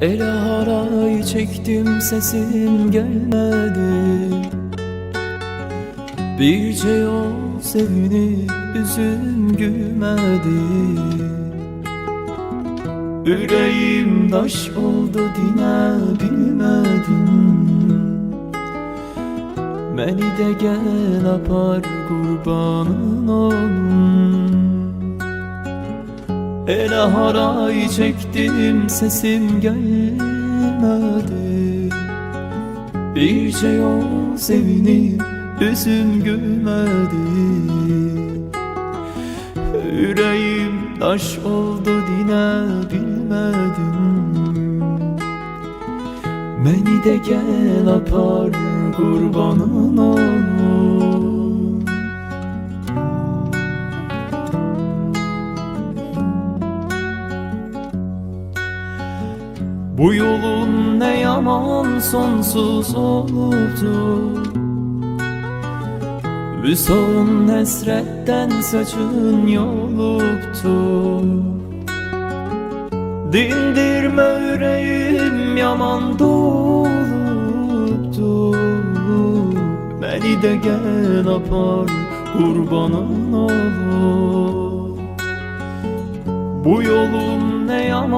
Ele harayı çektim sesim gelmedi. Birce yol sevinip üzüm gülmedi. Yüreğim taş oldu dine bilmedim Beni de gel apar kurbanın olun Ele haray çektim sesim gelmedi. Birce yol sevinip üzüm gülmedi. Yüreğim taş oldu dine bilmedim. Beni de gel apar kurbanın Bu yolun ne yaman sonsuz olurdu Vüsağın nesretten saçın yoluptu Dindirme yüreğim yaman doluptu Beni de gel apar kurbanın olur. Bu yolun ne yaman